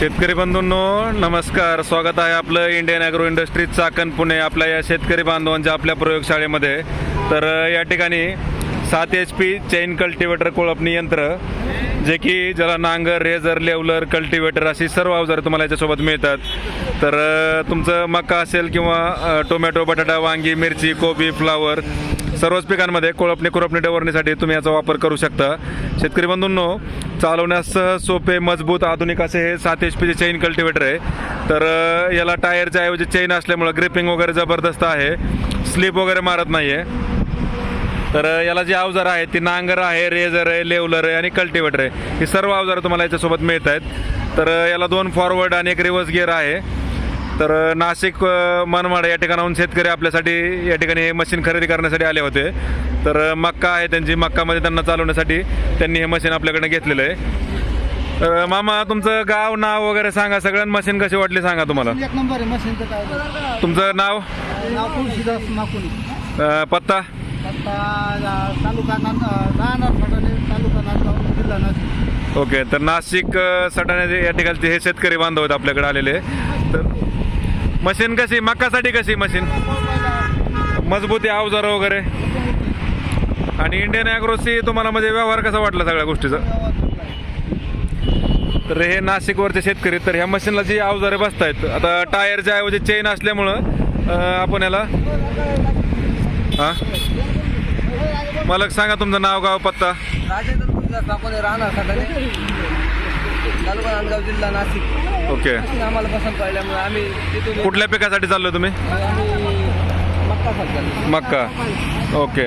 शेतकरी बंधूंनो नमस्कार. स्वागत आहे आपलं Indian agro industries Chakan Pune. आपल्या या शेतकरी बांधवांच्या आपल्या प्रयोगशाळेमध्ये. तर या ठिकाणी सात एच पी चैन कल्टिवेटर कोळपणी यंत्र जे की ज्याला नांगर रेझर लेवलर कल्टिवेटर अशी सर्व अवजारं तुम्हाला याच्यासोबत मिळतात. तर तुमचं मका असेल किंवा टोमॅटो बटाटा वांगी मिरची कोबी फ्लावर सर्वच पिकांमध्ये कोळपणी कुरपणी डवरणीसाठी तुम्ही याचा वापर करू शकता. शेतकरी बंधूंनो चालवण्यास सहज सोपे मजबूत आधुनिक असे हे सात एच पीचे चैन कल्टिवेटर आहे. तर याला टायरच्या ऐवजी चैन असल्यामुळं ग्रिपिंग वगैरे जबरदस्त आहे. स्लिप वगैरे मारत नाही आहे तर याला जी अवजारं आहेत ती नांगर आहे रेझर आहे लेवलर आहे आणि कल्टिवेटर आहे. ही सर्व अवजारं तुम्हाला याच्यासोबत मिळत आहेत. तर याला दोन फॉरवर्ड आणि एक रिव्हर्स गिअर आहे. तर नाशिक मनमाड या ठिकाणाहून शेतकरी आपल्यासाठी या ठिकाणी हे मशीन खरेदी करण्यासाठी आले होते. तर मक्का आहे त्यांची. मक्कामध्ये त्यांना चालवण्यासाठी त्यांनी हे मशीन आपल्याकडे घेतलेलं आहे. तर मामा तुमचं गाव नाव वगैरे सांगा सगळ्यां मशीन कशी वाटली सांगा तुम्हाला. एक नंबर आहे मशीनचं काय? तुमचं नाव? पत्ता? तालुका राहणार फटाणे तालुका नांदगाव जिल्हा नाशिक. ओके तर नाशिक अ, या ठिकाणचे हे शेतकरी बांधव आहेत आपल्याकडे आलेले. तर मशीन कशी मक्कासाठी कशी मशीन? मजबूती अवजार वगैरे? आणि इंडियन ॲग्रोसी तुम्हाला म्हणजे व्यवहार कसा वाटला सगळ्या गोष्टीचा? तर हे नाशिकवरचे शेतकरी तर ह्या मशीनला जी अवजारे बसतायत आता टायरच्या ऐवजी चेन असल्यामुळं अ, आपण याला हां? मालक सांगा तुमचं नाव गाव पत्ता. राजेंद्र राहणार तालुका नांदगाव जिल्हा नाशिक. ओके. आम्हाला पसंत पडल्यामुळे आम्ही तिथून कुठल्या पिकासाठी चाललो तुम्ही? आम्ही मक्का मक्का. ओके.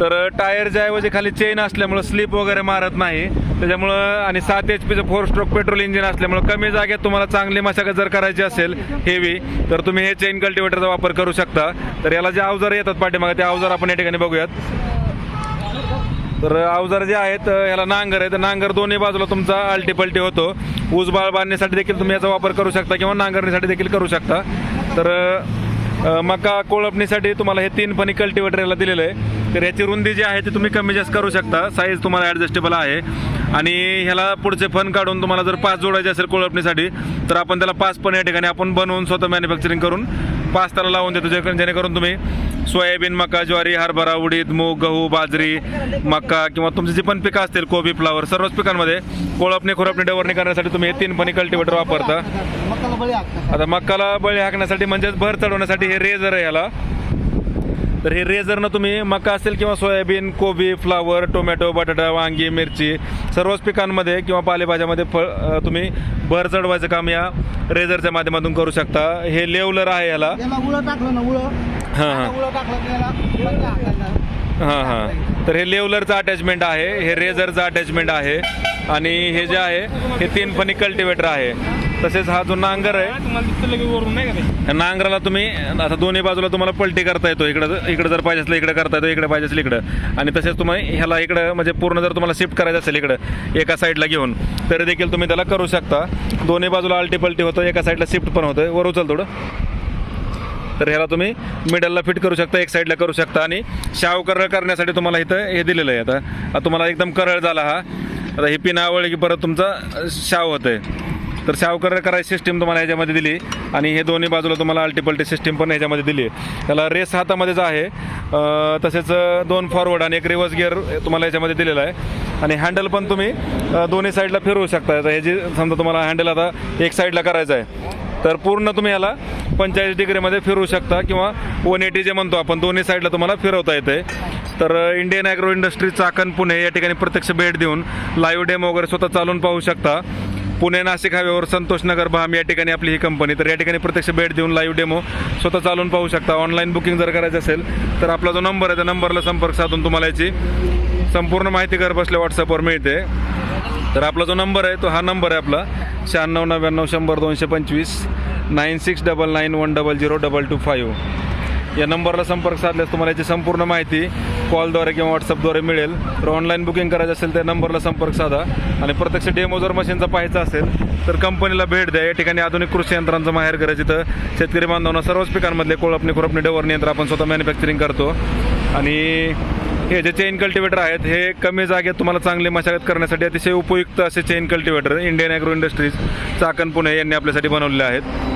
तर टायरच्या ऐवजी खाली चेन असल्यामुळं स्लिप वगैरे मारत नाही. त्याच्यामुळं आणि सात एच पीचं फोर स्ट्रोक पेट्रोल इंजिन असल्यामुळं कमी जागेत तुम्हाला चांगली मशागत जर करायची असेल हेवी तर तुम्ही हे चेन कल्टिवेटरचा वापर करू शकता. तर याला जे अवजार येतात पाठीमागे ते अवजार आपण या ठिकाणी बघूयात. तर अवजार जे आहेत याला नांगर आहे. तर नांगर दोन्ही बाजूला तुमचा आलटी होतो. होतो ऊसबाळ बांधण्यासाठी देखील तुम्ही याचा वापर करू शकता किंवा नांगरणीसाठी देखील करू शकता. तर मका कोळपणीसाठी तुम्हाला हे तीन पणी कल्टिवेटर याला दिलेलं आहे. तर याची रुंदी जी आहे ती तुम्ही कमी जास्त करू शकता. साईज तुम्हाला ॲडजस्टेबल आहे. आणि ह्याला पुढचे फन काढून तुम्हाला जर पाच जोडायचे असेल कोळपणीसाठी तर आपण त्याला पाच पण या ठिकाणी आपण बनवून स्वतः मॅन्युफॅक्चरिंग करून पाच त्याला लावून देतो. जे जेणेकरून तुम्ही सोयाबीन मका ज्वारी हरभरा उडीद मूग गहू बाजरी मका किंवा तुमची जी पण पिकं असतील कोबी फ्लावर सर्वच पिकांमध्ये कोळपणी खुरपणी डवरणी करण्यासाठी तुम्ही हे तीन फणी कल्टिवेटर वापरता. आता मक्काला बळी हाकण्यासाठी म्हणजेच भर चढवण्यासाठी हे रेझर आहे याला तर हे रेझरनं तुम्ही मका असेल किंवा सोयाबीन कोबी फ्लावर टोमॅटो बटाटा वांगी मिरची सर्वच पिकांमध्ये किंवा पालेभाज्यामध्ये फळ तुम्ही भर चढवायचं काम या रेझरच्या माध्यमातून करू शकता. हे लेवलर आहे याला. हां हां हां. हां तर हे लेवलरचं अटॅचमेंट आहे हे रेझरचं अटॅचमेंट आहे. आणि हे जे आहे हे तीन फणी कल्टिवेटर आहे. तसेच हा जो नांगर आहे नांगराला तुम्ही आता दोन्ही बाजूला तुम्हाला पलटी करता येतो. इकडं इकडं जर पाहिजे असलं इकडे करता येतो इकडे पाहिजे असेल इकडं. आणि तसेच तुम्ही ह्याला इकडं म्हणजे पूर्ण जर तुम्हाला शिफ्ट करायचं असेल इकडं एका साईडला घेऊन तरी देखील तुम्ही त्याला करू शकता. दोन्ही बाजूला अल्टी पलटी होतं एका साईडला शिफ्ट पण होतं. वर उचल थोडं. तर ह्याला तुम्ही मिडलला फिट करू शकता एक साईडला करू शकता. आणि शाव करळ करण्यासाठी तुम्हाला इथं हे दिलेलं आहे. आता आता तुम्हाला एकदम करळ झाला हा. आता ही पिन आवडली की परत तुमचा शाव होतंय. तर शाव करायची सिस्टीम तुम्हाला याच्यामध्ये दिली. आणि हे दोन्ही बाजूला तुम्हाला अल्टीपल्टी सिस्टीम पण याच्यामध्ये दिली. आहे त्याला रेस हातामध्येच आहे. तसेच दोन फॉरवर्ड आणि एक रिव्हर्स गिअर तुम्हाला याच्यामध्ये दिलेला आहे. आणि हँडल पण तुम्ही दोन्ही साईडला फिरवू शकता. हे जे समजा तुम्हाला हँडल आता एक साईडला करायचं आहे. तर पूर्ण तुम्ही याला पंचेचाळीस डिग्रीमध्ये फिरवू शकता किंवा वन एटी जे म्हणतो आपण दोन्ही साईडला तुम्हाला फिरवता येते. तर Indian agro industry Chakan Pune या ठिकाणी प्रत्यक्ष भेट देऊन लाईव्ह डेमो वगैरे स्वतः चालून पाहू शकता. पुणे नाशिक हायवेवर संतोष नगर भाम या ठिकाणी आपली ही कंपनी तर या ठिकाणी प्रत्यक्ष भेट देऊन लाईव्ह डेमो स्वतः चालून पाहू शकता. ऑनलाईन बुकिंग जर करायचं असेल तर आपला जो नंबर आहे त्या नंबरला संपर्क साधून तुम्हाला याची संपूर्ण माहिती घर बसल्या व्हॉट्सअपवर मिळते. तर आपला जो नंबर आहे तो हा नंबर आहे आपला. शहाण्णव नव्याण्णव शंभर दोनशे पंचवीस nine six double nine one double zero double two five. या नंबरला संपर्क साधल्यास तुम्हाला याची संपूर्ण माहिती कॉलद्वारे किंवा व्हॉट्सअपद्वारे मिळेल. तर ऑनलाईन बुकिंग करायचं असेल त्या नंबरला संपर्क साधा. आणि प्रत्यक्ष डेमो जर मशीनचा पाहायचा असेल तर कंपनीला भेट द्या. या ठिकाणी आधुनिक कृषी यंत्रांचं माहेर करायचं तर शेतकरी बांधवांना सर्वच पिकांमधले कोळपणी खुरपणी डवरणी यंत्र आपण स्वतः मॅन्युफॅक्चरिंग करतो. आणि हे जे चेन कल्टिवेटर आहेत हे कमी जागेत तुम्हाला चांगली मशागत करण्यासाठी अतिशय उपयुक्त असे chain cultivator Indian agro industries Chakan Pune यांनी आपल्यासाठी बनवलेले आहेत.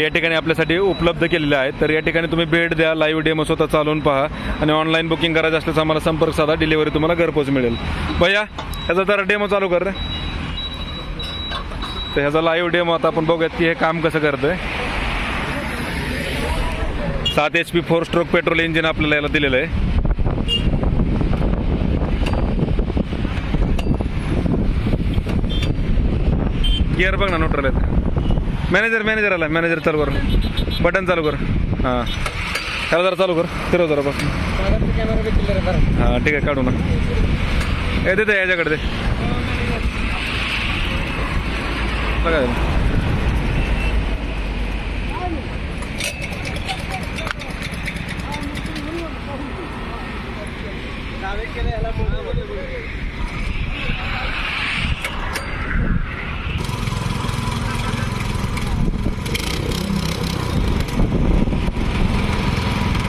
या ठिकाणी आपल्यासाठी उपलब्ध केलेल्या आहेत. तर या ठिकाणी तुम्ही भेट द्या लाईव्ह डेमो स्वतः चालवून पहा आणि ऑनलाईन बुकिंग करायचं असल्यास आम्हाला संपर्क साधा डिलिव्हरी तुम्हाला घरपोच मिळेल. भैया ह्याचा जरा डेमो चालू कर तर ह्याचा लाईव्ह डेमो आता आपण बघूयात की हे काम कसं करतंय. सात H P four stroke petrol engine आपल्याला याला दिलेलं आहे. गिअर बघ ना न्यूट्रल आहेत. मॅनेजर मॅनेजर आला मॅनेजर चालू कर. बटन चालू कर. हां. त्याला जरा चालू कर. फिरव जरा बस. हां ठीक आहे काढू ना. हे देते याच्याकडे दे. बघा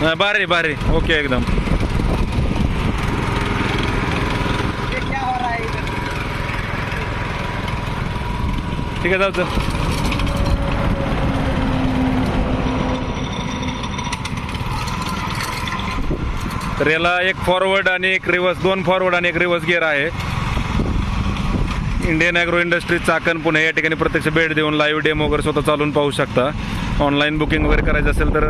हा, भारी भारी ओके एकदम. ठीक आहे जाऊ तर याला एक फॉरवर्ड आणि एक रिव्हर्स दोन फॉरवर्ड आणि एक रिव्हर्स गिअर आहे. Indian agro industries Chakan Pune या ठिकाणी प्रत्यक्ष भेट देऊन लाईव्ह डेमो वगैरे स्वतः चालून पाहू शकता. ऑनलाईन बुकिंग वगैरे करायचं असेल तर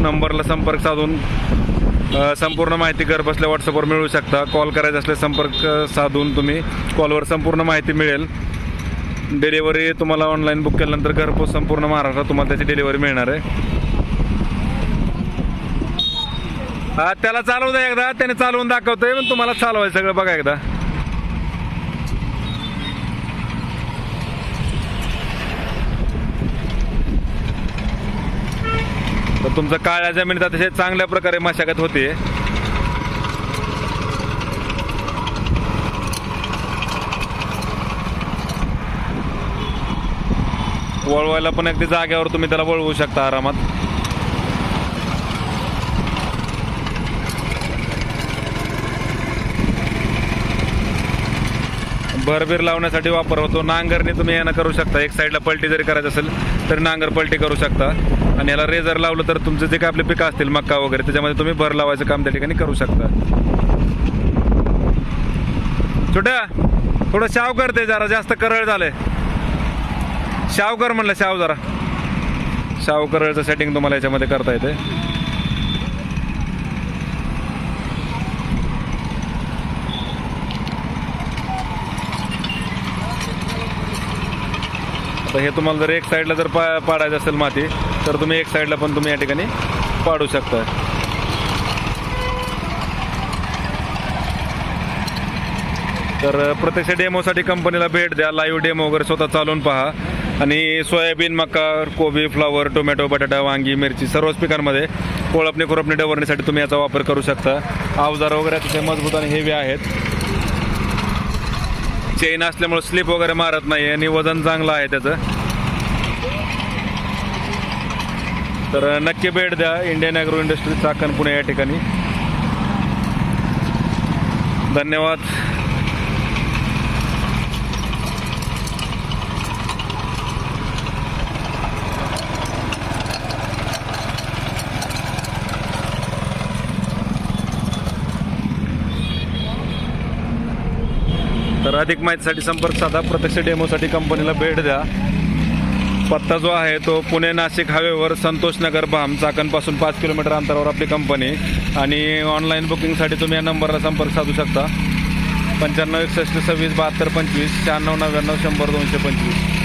नंबरला संपर्क साधून संपूर्ण माहिती घर बसल्या व्हॉट्सअपवर मिळू शकता. कॉल करायचा असल्यास संपर्क साधून तुम्ही कॉलवर संपूर्ण माहिती मिळेल. डिलेवरी तुम्हाला ऑनलाईन बुक केल्यानंतर घरपोच संपूर्ण महाराष्ट्रात तुम्हाला त्याची डिलेवरी मिळणार आहे. त्याला चालवू द्या एकदा. त्याने चालवून दाखवतोय पण तुम्हाला चालवायचं सगळं बघा एकदा. तुमचं काळ्या जमिनीत अतिशय चांगल्या प्रकारे मशागत होते. वळवायला पण अगदी जाग्यावर तुम्ही त्याला वळवू शकता आरामात. भरबीर लावण्यासाठी वापर होतो नांगरणी तुम्ही यानं करू शकता. एक साईडला पलटी जरी करायचं असेल तर नांगर पलटी करू शकता. आणि याला रेजर लावलं तर तुमचे जे काय आपले पिकं असतील मक्का वगैरे त्याच्यामध्ये तुम्ही भर लावायचं काम त्या ठिकाणी करू शकता. छोट्या थोडं शाव करते जरा. जास्त करळ झालंय. शाव कर म्हणलं शाव जरा. शाव करळचं सेटिंग तुम्हाला याच्यामध्ये करता येते तर हे तुम्हाला जर एक साईडला जर पा पाडायचं असेल माती तर तुम्ही एक साईडला पण तुम्ही या ठिकाणी पाडू शकता तर प्रत्यक्ष डेमोसाठी कंपनीला भेट द्या लाईव्ह डेमो वगैरे स्वतः चालवून पहा. आणि सोयाबीन मका कोबी फ्लावर टोमॅटो बटाटा वांगी मिरची सर्वच पिकांमध्ये कोळपणी खुरपणी डवरण्यासाठी तुम्ही याचा वापर करू शकता. अवजार वगैरे तिथे मजबूत आणि हेवी आहेत. चेन असल्यामुळे स्लिप वगैरे मारत नाही आणि वजन चांगलं आहे त्याचं. तर नक्की भेट द्या. Indian agro industry Chakan Pune या ठिकाणी. धन्यवाद. तर अधिक माहितीसाठी संपर्क साधा. प्रत्यक्ष डेमोसाठी कंपनीला भेट द्या. पत्ता जो आहे तो पुणे नाशिक हायवेवर संतोष नगर भाम चाकणपासून पाच किलोमीटर अंतरावर आपली कंपनी. आणि ऑनलाईन बुकिंगसाठी तुम्ही या नंबरला संपर्क साधू शकता. पंच्याण्णव एकसष्ट सव्वीस बहात्तर पंचवीस शहाण्णव नव्याण्णव शंभर दोनशे पंचवीस.